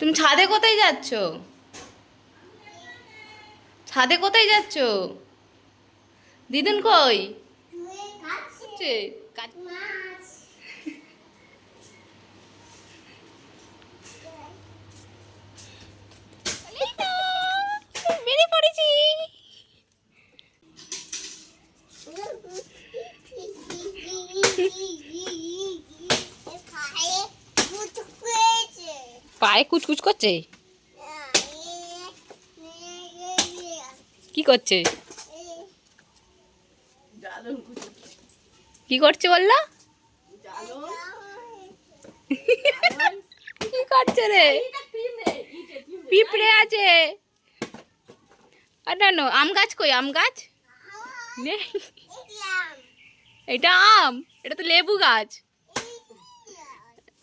তুমি ছাদে কোথায় যাচ্ছ? ছাদে কোথায় যাচ্ছ? দিদুন কই? হচ্ছে কাজ- এই তো, বেরিয়ে পড়েছি পায়ে কুচকুচ করছে? কি করছে? কি করছে বলল? কি করছে রে? পিঁপড়ে আছে। আর না আম গাছ কই? আম গাছ? নেই। এটা আম, এটা তো লেবু গাছ।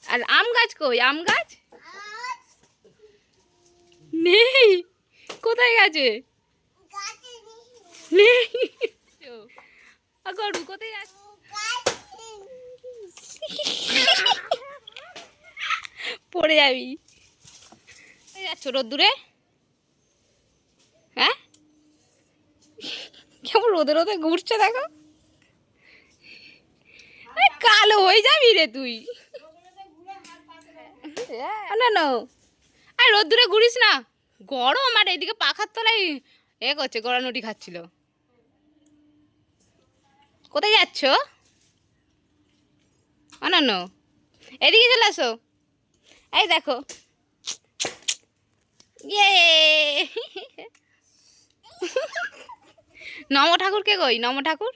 আর আম গাছ কই? আম গাছ? নেই। কোথায় গেছে? নেই। গরু কোথায় পড়ে যাবি। যাচ্ছ রোদ্দুরে? হ্যাঁ? কেমন রোদে রোদে ঘুরছে দেখো। কালো হয়ে যাবি রে তুই। না না। আর রোদ্দুরে ঘুরিস না। গরম আর এইদিকে পাখার তলায় এ করছে গড়ানুটি খাচ্ছিল। কোথায় যাচ্ছ? অনন্য, এদিকে চলে আসো। এই দেখো। ইয়ে। নম ঠাকুর কে কই? নম ঠাকুর?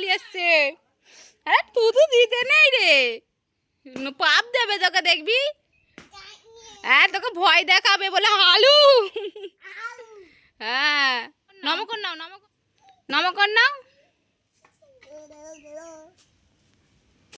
পালিয়ে আসছে। হ্যাঁ তো দিতে নেই রে। পাপ দেবে তোকে দেখবি? হ্যাঁ তোকে ভয় দেখাবে বলে হালু হ্যাঁ। নমকর নাও নমকর নমকর নাও।